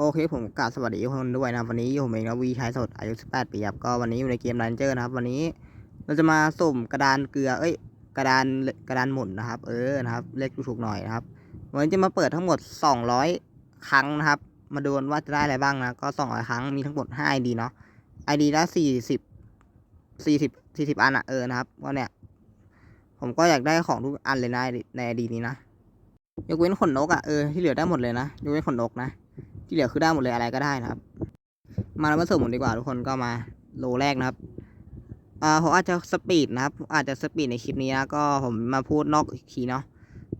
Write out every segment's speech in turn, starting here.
โอเคผมกราบสวัสดีทุกคนด้วยนะวันนี้ผมเองนะวีชายสดอายุ 18 ปีครับก็วันนี้อยู่ในเกมรันเจอร์นะครับ วันนี้เราจะมาสุ่มกระดานเกลือเอ้ยกระดานกระดานหมุนนะครับ เออนะครับเลขถูกหน่อยนะครับวันนี้จะมาเปิดทั้งหมด 200 ครั้งนะครับ มาดูว่าจะได้อะไรบ้างนะก็ 200 ครั้งมีทั้งหมด5 ID เนาะ ID ละ40 40 40 อันอะเออนะครับก็เนี่ยผมก็อยากได้ของทุกอันเลยนะใน ID นี้นะยกเว้นขนนกอะเออที่เหลือได้หมดเลยนะยกเว้นขนนกนะ ที่เหลือคือได้หมดเลยอะไรก็ได้นะครับ มาแล้วมาสุ่มกันดีกว่าทุกคนก็มาโลแรกนะครับอ่าผมอาจจะสปีดนะครับ อาจจะสปีดในคลิปนี้นะก็ผมมาพูดนอกอีกทีเนาะ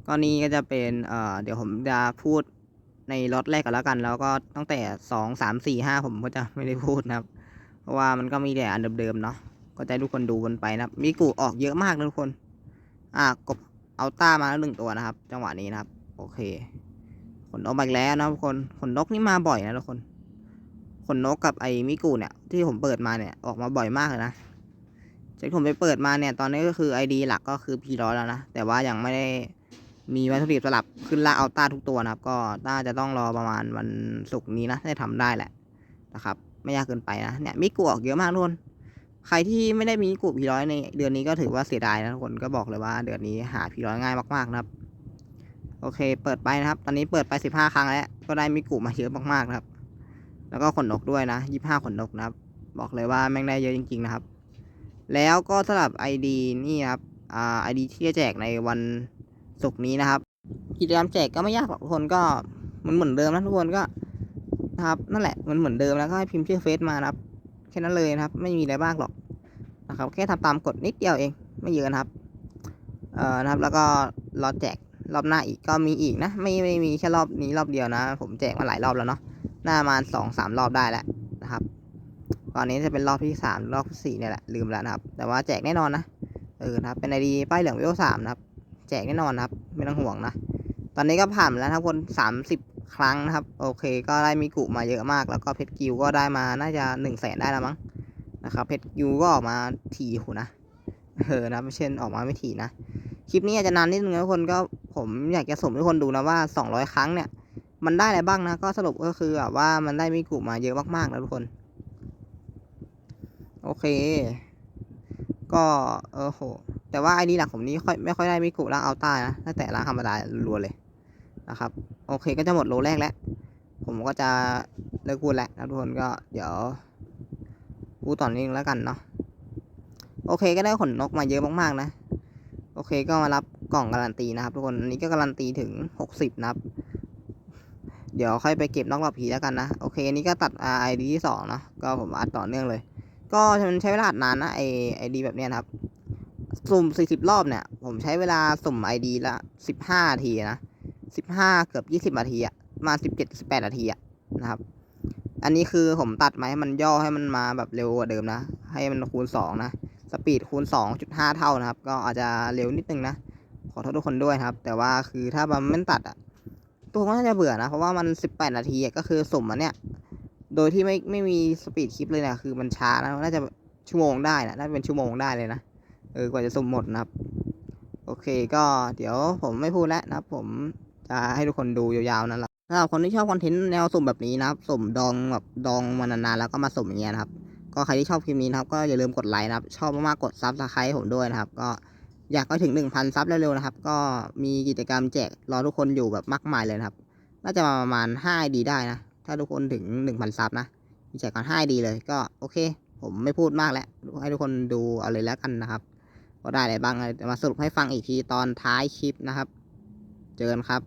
ก็นี่ก็จะเป็นเอ่อเดี๋ยวผมจะพูดในล็อตแรกกันแล้วกัน แล้วก็ตั้งแต่สองสามสี่ห้าผมก็จะไม่ได้พูดนะครับ เพราะว่ามันก็มีแต่อันเดิมๆเนาะก็จะทุกคนดูกันไปนะครับมีกูออกเยอะมากนะทุกคน อ่ากบเอาต้ามาแล้วหนึ่งตัวนะครับ จังหวะนี้นะครับ โอเค ขนนกมาอีกแล้วนะทุกคน ขนนกนี่มาบ่อยนะทุกคน ขนนกกับไอ้มิกูเนี่ย ที่ผมเปิดมาเนี่ยออกมาบ่อยมากเลยนะจากที่ผมไปเปิดมาเนี่ย ตอนนี้ก็คือไอดีหลักก็คือพีร้อยแล้วนะ แต่ว่ายังไม่ได้มีวัตถุดิบสลับขึ้นล่าเอาต้าทุกตัวนะครับ ก็น่าจะต้องรอประมาณวันศุกร์นี้นะได้ทำได้แหละนะครับ ไม่ยากเกินไปนะ เนี่ยมิกูออกเยอะมากทุกคน ใครที่ไม่ได้มีมิกูพีร้อยในเดือนนี้ก็ถือว่าเสียดายนะทุกคน ก็บอกเลยว่าเดือนนี้หาพีร้อยง่ายมากๆนะครับ โอเค เปิดไปนะครับ ตอนนี้เปิดไปสิบห้าครั้งแล้ว ก็ได้มิกุมาเยอะมากๆนะครับ แล้วก็ขนนกด้วยนะยี่ห้าขนนกนะครับ บอกเลยว่าแม่งได้เยอะจริง ๆ นะครับ แล้วก็สำหรับ ID นี่นะครับ อ่า ID ที่จะแจกในวันศุกร์นี้นะครับ กิจกรรมแจกก็ไม่ยากหรอกทุกคนก็มันเหมือนเดิมนะทุกคนก็นะครับนั่นแหละมันเหมือนเดิมแล้วก็ให้พิมพ์ชื่อเฟซมานะครับ แค่นั้นเลยนะครับ ไม่มีอะไรมากหรอกนะครับ แค่ทำตามกฎนิดเดียวเอง ไม่เยอะนะครับ เอ่อนะครับ แล้วก็รอแจก รอบหน้าอีกก็มีอีกนะ ไม่ไม่มีแค่รอบนี้รอบเดียวนะ ผมแจกมาหลายรอบแล้วเนาะหน้ามาสองสามรอบได้แล้วนะครับตอนนี้จะเป็นรอบที่สามรอบที่สี่เนี่ยแหละลืมแล้วนะครับ แต่ว่าแจกแน่นอนนะเออนะครับเป็นไอดีป้ายเหลืองวิวสามนะครับ แจกแน่นอนนะครับ ไม่ต้องห่วงนะ ตอนนี้ก็ผ่านแล้วทั้งคนสามสิบครั้งนะครับ โอเค ก็ได้มีกุมาเยอะมาก แล้วก็เพชรกิวก็ได้มาน่าจะหนึ่งแสนได้แล้วมั้งนะครับเพชรกิวก็ออกมาถี่หูนะเออนะไม่เช่นออกมาไม่ถี่นะคลิปนี้อาจจะนานนิดนึงนะทุกคนก็ ผมอยากจะสุ่มให้ทุกคนดูนะว่า 200 ครั้งเนี่ย มันได้อะไรบ้างนะ ก็สรุปก็คือแบบว่ามันได้มีกลุ่มมาเยอะมากๆนะทุกคน โอเค ก็เออโห แต่ว่าไอดีหลักผมนี้ค่อยไม่ค่อยได้มีกลุ่มล่างเอาต้านะตั้งแต่ล่างธรรมดารัวเลยนะครับ โอเคก็จะหมดโลแรกแล้ว ผมก็จะเลิกพูดแล้วนะทุกคนก็เดี๋ยวพูดต่อนิดนึงแล้วกันเนาะโอเคก็ได้ขนนกมาเยอะมากๆนะ โอเคก็มารับ กล่องการันตีนะครับ ทุกคนอันนี้ก็การันตีถึงหกสิบนะครับ เดี๋ยวค่อยไปเก็บนอกรอบผีแล้วกันนะ โอเคอันนี้ก็ตัด ID ที่สองเนาะก็ผมอัดต่อเนื่องเลย ก็มันใช้เวลาอัดนานนะไอไอดีแบบเนี้ยนะครับ สุ่มสี่สิบรอบเนี่ย ผมใช้เวลาสุ่ม ID ละสิบห้านาทีนะสิบห้าเกือบยี่สิบนาทีอะมาสิบเจ็ดสิบแปดนาทีอะนะครับอันนี้คือผมตัดมาให้มันย่อให้มันมาแบบเร็วกว่าเดิมนะ ให้มันคูณสองนะ สปีดคูณ 2.5 เท่านะครับ ก็อาจจะเร็วนิดนึงนะ อโทษทุกคนด้วยครับ แต่ว่าคือถ้ามันไม่ตัดอะตัวก็น่าจะเบื่อนะ เพราะว่ามัน 18 นาทีอะก็คือสมมันเนี่ย โดยที่ไม่ไม่มีสปีดคลิปเลยนะคือมันช้านะน่าจะชั่วโมงได้นะน่าจะเป็นชั่วโมงได้เลยนะเออกว่าจะสมหมดนะครับ โอเคก็เดี๋ยวผมไม่พูดแล้วนะครับ ผมจะให้ทุกคนดูยาวๆนั่นแหละสำหรับคนที่ชอบคอนเทนต์แนวสุ่มแบบนี้นะครับสุ่มดองแบบดองมานานๆแล้วก็มาสุ่มอย่างเงี้ยนะครับ ก็ใครที่ชอบคลิปนี้นะครับ ก็อย่าลืมกดไลค์นะครับ ชอบมากๆกดซับสไครต์ผมด้วยนะครับ ก็ อยากไปถึง 1,000 ซับเร็วๆนะครับ ก็มีกิจกรรมแจกรอทุกคนอยู่แบบมากมายเลยนะครับ น่าจะประมาณ5ดีได้นะ ถ้าทุกคนถึง 1,000 ซับนะ มีแจกกัน5ดีเลย ก็โอเค ผมไม่พูดมากแล้ว ให้ทุกคนดูเอาเลยแล้วกันนะครับ ก็ได้อะไรบ้างมาสรุปให้ฟังอีกทีตอนท้ายคลิปนะครับ เจอกันครับ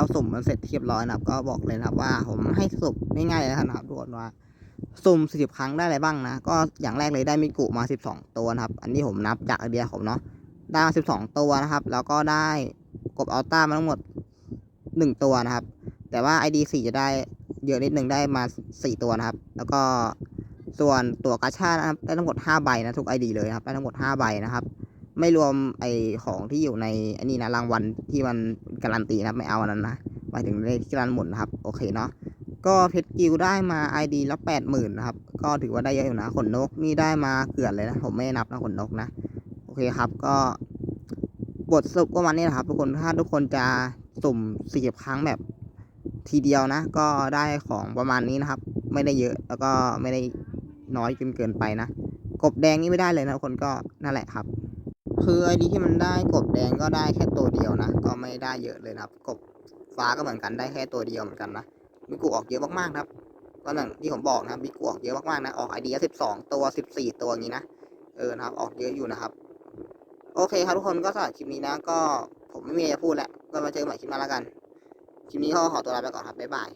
เราสุ่มมันเสร็จเรียบร้อยนะครับ ก็บอกเลยนะครับว่าผมให้สุ่มง่ายๆเลยนะครับทุกคนว่าสุ่มสิบครั้งได้อะไรบ้างนะ ก็อย่างแรกเลยได้มิกุมาสิบสองตัวนะครับ อันนี้ผมนับจากไอเดียผมเนาะได้มาสิบสองตัวนะครับ แล้วก็ได้กบอัลต้ามาทั้งหมดหนึ่งตัวนะครับ แต่ว่า ID สี่จะได้เยอะนิดหนึ่งได้มาสี่ตัวนะครับ แล้วก็ส่วนตัวกาชานะครับได้ทั้งหมดห้าใบนะทุก ID เลยนะครับได้ทั้งหมดห้าใบนะครับ ไม่รวมไอของที่อยู่ในอันนี้นะรางวัลที่มันการันตีนะไม่เอาอันนั้นนะหมายถึงในที่การันหมุนนะครับ โอเคเนาะก็เพชรกิลได้มา ID ละแปดหมื่นนะครับ ก็ถือว่าได้เยอะอยู่นะขนนกนี่ได้มาเกือนเลยนะ ผมไม่นับนะขนนกนะ โอเคครับก็ บทสรุปก็มาณนี้นะครับทุกคนถ้าทุกคนจะสุ่มสี่ครั้งแบบทีเดียวนะ ก็ได้ของประมาณนี้นะครับ ไม่ได้เยอะแล้วก็ไม่ได้น้อยจนเกินไปนะ กบแดงนี่ไม่ได้เลยนะคนก็นั่นแหละครับ คือไอดีที่มันได้กบแดงก็ได้แค่ตัวเดียวนะ ก็ไม่ได้เยอะเลยนะครับ กบฟ้าก็เหมือนกันได้แค่ตัวเดียวเหมือนกันนะมิกุออกเยอะมากๆนะครับก็อย่างที่ผมบอกนะมิกุออกเยอะมากๆนะ ออกไอเดียสิบสองตัวสิบสี่ตัวอย่างนี้นะ เออนะครับ ออกเยอะอยู่นะครับ โอเคครับทุกคนก็สำหรับคลิปนี้นะ ก็ผมไม่มีอะไรจะพูดแล้ว ก็มาเจอใหม่คลิปหน้าแล้วกัน คลิปนี้ก็ขอตัวลาไปก่อนครับ บ๊ายบาย